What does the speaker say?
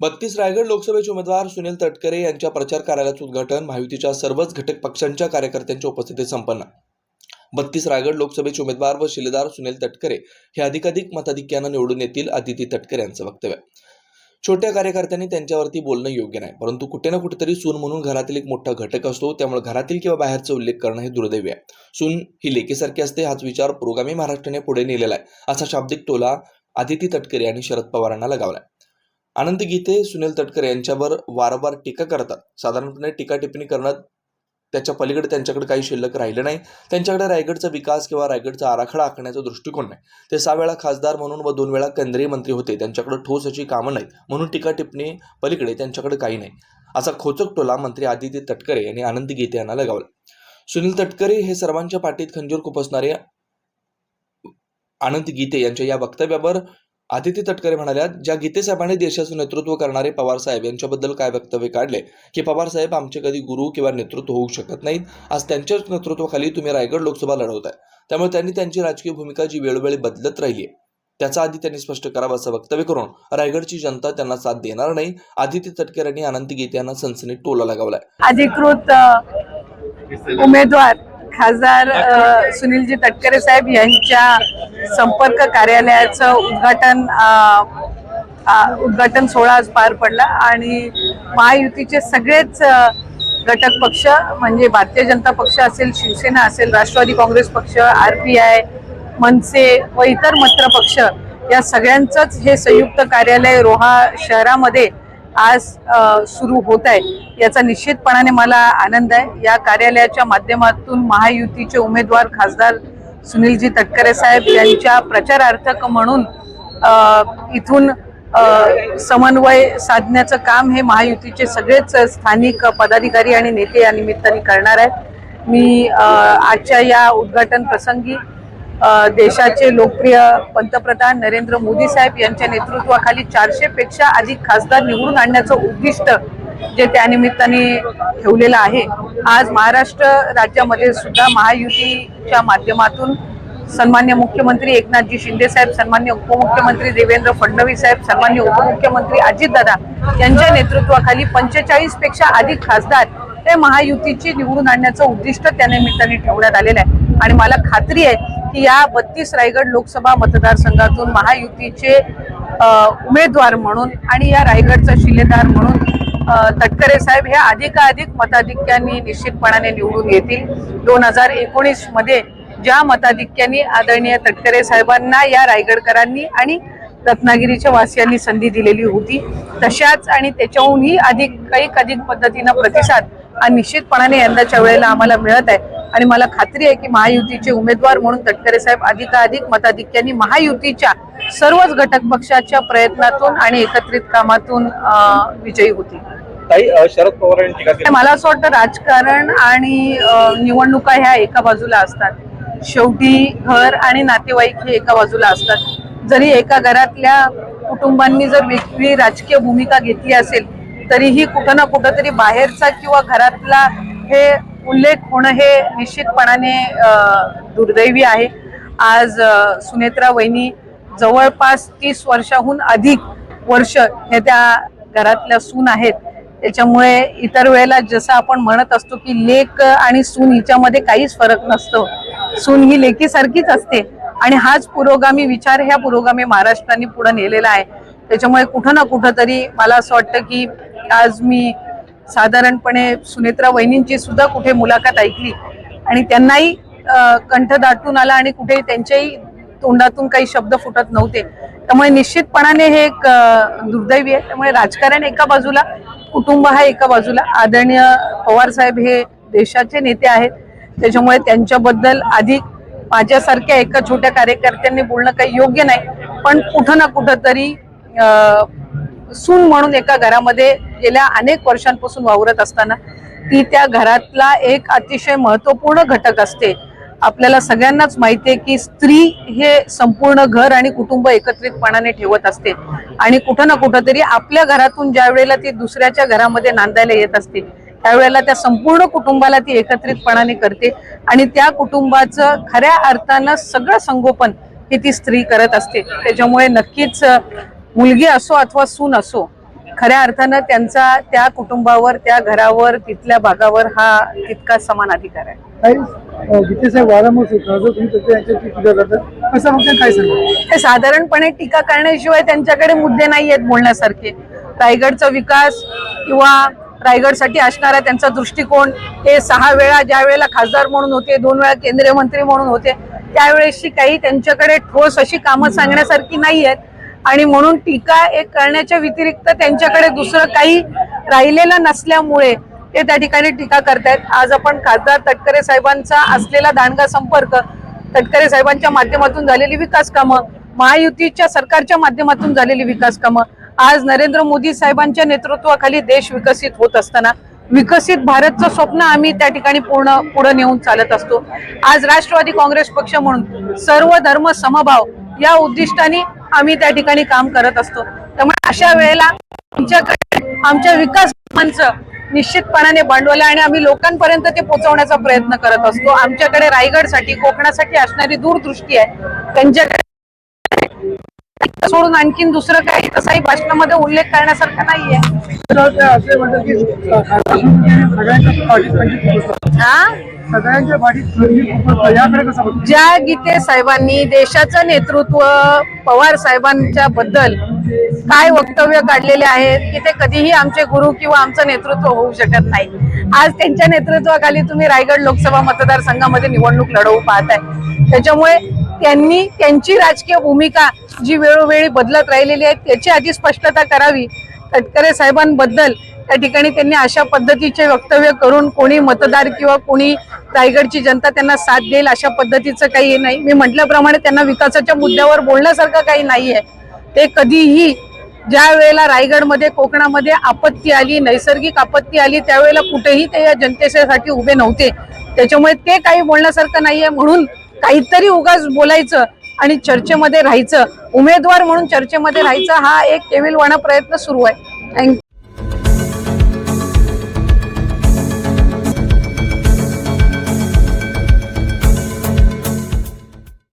बत्तीस रायगड लोकसभेचे उमेदवार सुनील तटकरे यांच्या प्रचार कार्यालयाचं उद्घाटन महायुतीच्या सर्वच घटक पक्षांच्या कार्यकर्त्यांच्या उपस्थितीत संपन्न. बत्तीस रायगड लोकसभेचे उमेदवार व शिलेदार सुनील तटकरे हे अधिकाधिक मताधिक्यानं निवडून येतील आदिती तटकरे यांचं वक्तव्य. छोट्या कार्यकर्त्यांनी त्यांच्यावरती बोलणं योग्य नाही परंतु कुठे ना कुठेतरी सून म्हणून घरातील एक मोठा घटक असतो त्यामुळे घरातील किंवा बाहेरचा उल्लेख करणं हे दुर्दैवी आहे. सून ही लेकीसारखी असते हाच विचार पुरोगामी महाराष्ट्राने पुढे नेलेला आहे असा शाब्दिक टोला आदिती तटकरे आणि शरद पवारांना लगावलाय. आनंद गीते सुनील तटकरे यांच्यावर वारंवार टीका करतात. साधारणपणे टीका टिप्पणी करण्यात त्याच्या पलीकडे त्यांच्याकडे काही शिल्लक राहिलं नाही. त्यांच्याकडे रायगडचा विकास किंवा रायगडचा आराखडा आखण्याचा दृष्टिकोन नाही. ते सहा वेळा खासदार म्हणून व दोन वेळा केंद्रीय मंत्री होते. त्यांच्याकडे ठोस अशी कामं नाहीत. म्हणून टीका टिप्पणी पलीकडे त्यांच्याकडे काही नाही. असा खोचक टोला मंत्री आदित्य तटकरे यांनी आनंद गीते यांना लगावला. सुनील तटकरे हे सर्वांच्या पाठीत खंजीर खुपसणारे आनंद गीते यांच्या या वक्तव्यावर आदित्य तटकरे म्हणाल्या ज्या गीतेसाहेबांनी देशाचं नेतृत्व करणारे पवार साहेब यांच्याबद्दल काय वक्तव्य काढले? की पवार साहेब आमचे कधी गुरु किंवा नेतृत्व होऊ शकत नाहीत आज त्यांच्याच नेतृत्वाखाली तुम्ही रायगड लोकसभा लढवताय. त्यामुळे त्यांनी त्यांची राजकीय भूमिका जी वेळोवेळी बदलत राहिली आहे त्याचा आधी त्यांनी स्पष्ट करावं असं वक्तव्य करून रायगडची जनता त्यांना साथ देणार नाही. आदित्य तटकरे यांनी आनंद गीते यांना सनसनीत टोला लगावलाय. अधिकृत उमेदवार खासदार सुनीलजी तटकरे साहेब यांच्या संपर्क कार्यालयाचं उद्घाटन उद्घाटन सोहळा आज पार पडला आणि महायुतीचे सगळेच घटक पक्ष म्हणजे भारतीय जनता पक्ष असेल शिवसेना असेल राष्ट्रवादी काँग्रेस पक्ष आर पी आय मनसे व इतर मित्र पक्ष या सगळ्यांचंच हे संयुक्त कार्यालय रोहा शहरामध्ये आज सुरू होत आहे याचा निश्चितपणाने मला आनंद आहे. या कार्यालयाच्या माध्यमातून महायुतीचे उमेदवार खासदार सुनीलजी तटकरे साहेब यांच्या प्रचारार्थक म्हणून इथून समन्वय साधण्याचं काम हे महायुतीचे सगळेच स्थानिक पदाधिकारी आणि नेते या निमित्ताने करणार आहेत. मी आजच्या या उद्घाटन प्रसंगी देशाचे लोकप्रिय पंतप्रधान नरेंद्र मोदी साहेब यांच्या नेतृत्वाखाली चारशे पेक्षा अधिक खासदार निवडून आणण्याचं उद्दिष्ट जे त्यानिमित्ताने ठेवलेलं आहे. आज महाराष्ट्र राज्यामध्ये सुद्धा महायुतीच्या माध्यमातून सन्मान्य मुख्यमंत्री एकनाथजी शिंदे साहेब सन्मान्य उपमुख्यमंत्री देवेंद्र फडणवीस साहेब सन्मान्य उपमुख्यमंत्री अजितदादा यांच्या नेतृत्वाखाली पंचेचाळीसपेक्षा अधिक खासदार हे महायुतीची निवडून आणण्याचं उद्दिष्ट त्या निमित्ताने ठेवण्यात आलेलं आहे. आणि मला खात्री आहे की या बत्तीस रायगड लोकसभा मतदारसंघातून महायुतीचे उमेदवार म्हणून आणि या रायगडचा शिलेदार म्हणून तटकरे साहेब हे अधिकाधिक मताधिक्यांनी निश्चितपणाने निवडून येतील. दोन हजार एकोणीसमध्ये ज्या मताधिक्यांनी आदरणीय तटकरे साहेबांना या रायगडकरांनी आणि रत्नागिरीच्या वासियांनी संधी दिलेली होती तशाच आणि त्याच्याहूनही अधिक काही अधिक पद्धतीनं प्रतिसाद हा निश्चितपणाने यंदाच्या वेळेला आम्हाला मिळत आहे. आणि मला खात्री आहे की महायुतीचे उमेदवार म्हणून तटकरे साहेब अधिकाधिक मताधिक्यांनी महायुतीच्या सर्वच घटक पक्षाच्या प्रयत्नातून आणि एकत्रित कामातून विजयी होतील. अ, शरद पवार मला असं वाटतं राजकारण आणि निवडणुका ह्या एका बाजूला असतात. शेवटी घर आणि नातेवाईक हे एका बाजूला असतात. जरी एका घरातल्या कुटुंबांनी जर वेगळी राजकीय भूमिका घेतली असेल तरीही कुठं ना कुठं तरी बाहेरचा किंवा घरातला हे उल्लेख होणं हे निश्चितपणाने दुर्दैवी आहे. आज सुनेत्रा वहिनी जवळपास तीस वर्षाहून अधिक वर्ष हे त्या घरातल्या सून आहेत. त्याच्यामुळे इतर वेळेला जसं आपण म्हणत असतो की लेक आणि सून हिच्यामध्ये काहीच फरक नसतो. सून ही लेखीसारखीच असते. आणि हाच पुरोगामी विचार ह्या पुरोगामी महाराष्ट्राने पुढे नेलेला आहे. त्याच्यामुळे कुठं ना कुठं तरी मला असं वाटतं की आज मी साधारणपणे सुनेत्रा वहिनींची सुद्धा कुठे मुलाखत ऐकली आणि त्यांनाही कंठ दाटून आला आणि कुठेही त्यांच्याही तोंडातून काही शब्द फुटत नव्हते. त्यामुळे निश्चितपणाने हे एक दुर्दैवी आहे. त्यामुळे राजकारण एका बाजूला कुटुंब हा एका बाजूला. आदरणीय पवार साहेब हे देशाचे नेते आहेत. त्याच्यामुळे त्यांच्याबद्दल अधिक माझ्यासारख्या एका छोट्या कार्यकर्त्यांनी बोलणं काही योग्य नाही. पण कुठं ना कुठं तरी सून म्हणून एका घरामध्ये गेल्या अनेक वर्षांपासून वावरत असताना ती त्या घरातला एक अतिशय महत्त्वपूर्ण घटक असते. आपल्याला सगळ्यांनाच माहिती आहे की स्त्री हे संपूर्ण घर आणि कुटुंब एकत्रितपणाने ठेवत असते. आणि कुठं ना कुठं तरी आपल्या घरातून ज्या वेळेला ती दुसऱ्याच्या घरामध्ये नांदायला येत असते त्यावेळेला त्या संपूर्ण कुटुंबाला ती एकत्रितपणाने करते आणि त्या कुटुंबाचं खऱ्या अर्थानं सगळं संगोपन ही ती स्त्री करत असते. त्याच्यामुळे नक्कीच मुलगी असो अथवा सून असो खऱ्या अर्थानं त्यांचा त्या कुटुंबावर त्या घरावर तिथल्या भागावर हा तितका समान अधिकार आहे. ते साधारणपणे टीका करण्याशिवाय त्यांच्याकडे मुद्दे नाही आहेत बोलण्यासारखे. रायगडचा विकास किंवा रायगडसाठी असणारा त्यांचा दृष्टिकोन हे सहा वेळा ज्या वेळेला खासदार म्हणून होते दोन वेळा केंद्रीय मंत्री म्हणून होते त्यावेळेसची काही त्यांच्याकडे ठोस अशी कामं सांगण्यासारखी नाही आहेत. आणि म्हणून टीका एक करण्याच्या व्यतिरिक्त त्यांच्याकडे दुसरं काही राहिलेलं नसल्यामुळे ते त्या ठिकाणी टीका करतायत. आज आपण खासदार तटकरे साहेबांचा असलेला दांडगा संपर्क तटकरे साहेबांच्या माध्यमातून झालेली विकास कामं महायुतीच्या सरकारच्या माध्यमातून झालेली विकास कामं आज नरेंद्र मोदी साहेबांच्या नेतृत्वाखाली देश विकसित होत असताना विकसित भारतचं स्वप्न आम्ही त्या ठिकाणी पूर्ण पुढे नेऊन चालत असतो. आज राष्ट्रवादी काँग्रेस पक्ष म्हणून सर्व धर्म समभाव या उद्दिष्टाने आम्ही त्या ठिकाणी काम करत असतो. त्यामुळे अशा वेळेला आमच्याकडे आमच्या विकास कामांचं निश्चितपणाने भांडवल आहे आणि आम्ही लोकांपर्यंत ते पोहोचवण्याचा प्रयत्न करत असतो. आमच्याकडे रायगडसाठी कोकणासाठी असणारी दूरदृष्टी आहे. त्यांच्याकडे सोडून आणखीन दुसरं काही तसाही भाषणामध्ये उल्लेख करण्यासारखा नाहीये. म्हणजे म्हणजे ज्या गीते साहेबांनी देशाचं नेतृत्व पवार साहेबांच्या बद्दल काय वक्तव्य काढलेले आहेत की ते कधीही आमचे गुरु किंवा आमचं नेतृत्व होऊ शकत नाही. आज त्यांच्या नेतृत्वाखाली तुम्ही रायगड लोकसभा मतदारसंघामध्ये निवडणूक लढवू पाहताय. त्याच्यामुळे त्यांनी त्यांची राजकीय भूमिका जी वेळोवेळी बदलत राहिलेली आहे त्याची आधी स्पष्टता करावी. तटकरे साहेबांबद्दल त्या ठिकाणी त्यांनी अशा पद्धतीचे वक्तव्य करून कोणी मतदार किंवा कोणी रायगडची जनता त्यांना साथ देईल अशा पद्धतीचं काही नाही. मी म्हटल्याप्रमाणे त्यांना विकासाच्या मुद्द्यावर बोलण्यासारखं काही नाही आहे ते कधीही ज्या वेळेला रायगडमध्ये कोकणामध्ये आपत्ती आली नैसर्गिक आपत्ती आली त्यावेळेला कुठेही ते या जनतेसाठी उभे नव्हते. त्याच्यामुळे ते काही बोलण्यासारखं नाहीये. म्हणून काहीतरी उगाच बोलायचं आणि चर्चेमध्ये राहायचं. उमेदवार म्हणून चर्चेमध्ये राहायचं हा एक केविलवाणा प्रयत्न सुरू आहे. थँक्यू